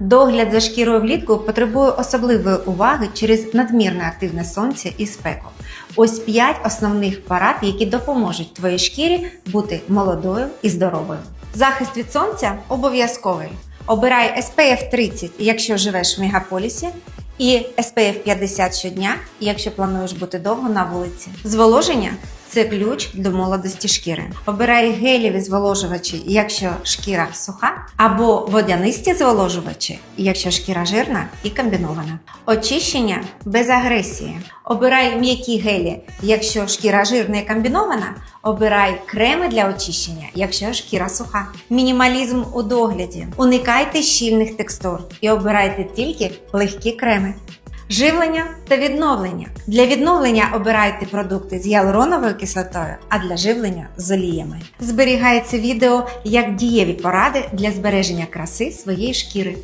Догляд за шкірою влітку потребує особливої уваги через надмірне активне сонце і спеку. Ось 5 основних порад, які допоможуть твоїй шкірі бути молодою і здоровою. Захист від сонця обов'язковий. Обирай SPF 30, якщо живеш в мегаполісі, і SPF 50 щодня, якщо плануєш бути довго на вулиці. Зволоження це ключ до молодості шкіри. Обирай гелєві зволожувачі, якщо шкіра суха, або водянисті зволожувачі, якщо шкіра жирна і комбінована. Очищення без агресії. Обирай м'які гелі, якщо шкіра жирна і комбінована. Обирай креми для очищення, якщо шкіра суха. Мінімалізм у догляді. Уникайте щільних текстур і обирайте тільки легкі креми. Живлення та відновлення. Для відновлення обирайте продукти з гіалуроновою кислотою, а для живлення з оліями. Зберігається відео як дієві поради для збереження краси своєї шкіри.